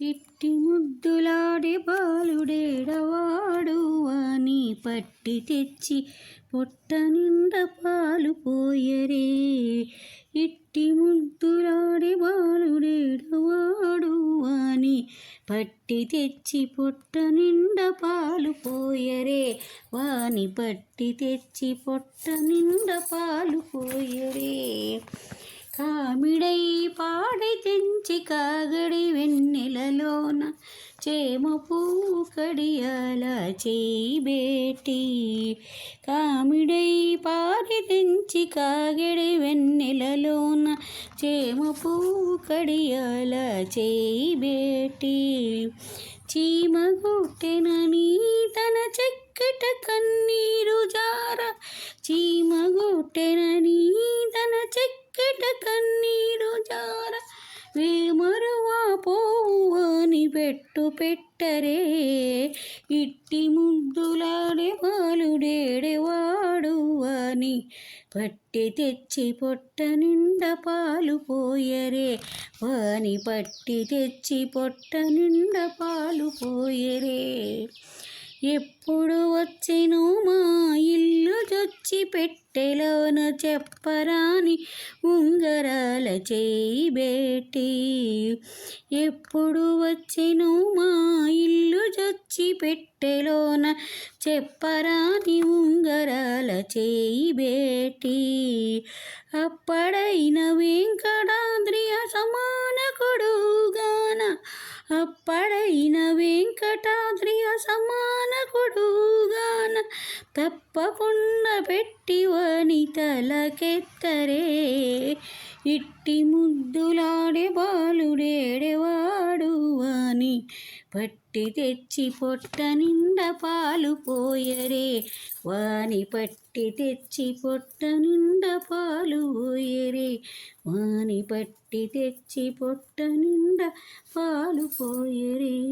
ఇట్టి ముద్దులాడే బాలుడేడవాడు అని పట్టి తెచ్చి పొట్ట నిండా పాలు పోయరే. ఇట్టి ముద్దులాడే బాలుడేడవాడు అని పట్టి తెచ్చి పొట్ట నిండా పాలు పోయరే. వాని పట్టి తెచ్చి పొట్ట నిండా పాలు పోయరే. కామిడై పాడి తెంచి కాగడి వెన్నెలలోన చేమ పువ్వు కడియాల కామిడై పాడి తెంచి కాగడి వెన్నెలలోన చేమ పువ్వు కడియాల చేయి బేటి చీమ గుట్టెనని తన చెక్కట కన్నీరు జార చీమ గుట్టెనని తన చెక్కట కన్నీరు జార వేమరువా పోవు అని పెట్టు పెట్టరే. ఇట్టి ముద్దులాడే పాలుడేడేవాడు అని పట్టి తెచ్చి పొట్ట నిండా పాలు పోయరే. వాని పట్టి తెచ్చి పొట్ట నిండా పాలు పోయరే. ఎప్పుడు వచ్చినో మా ఇల్లు చొచ్చి పెట్టెలోన చెప్పరాని ఉంగరాల చేయి బేటి. ఎప్పుడు వచ్చినో మా ఇల్లు చొచ్చి పెట్టెలోన చెప్పరాని ఉంగరాల చేయి బేటి. అప్పడైన అప్పడైన వెంకటాద్రి సమాన కొడుగాన తప్పకుండా పెట్టి వని తలకెత్తరే. ఇట్టి ముద్దులాడే బాలుడేడేవాడు అని పట్టి తెచ్చి పొట్ట నిండా పాలు పోయరే. వాని పట్టి తెచ్చి పొట్ట నిండా పాలు పోయరే. వాని పట్టి తెచ్చి పొట్ట నిండా పాలు పోయరే.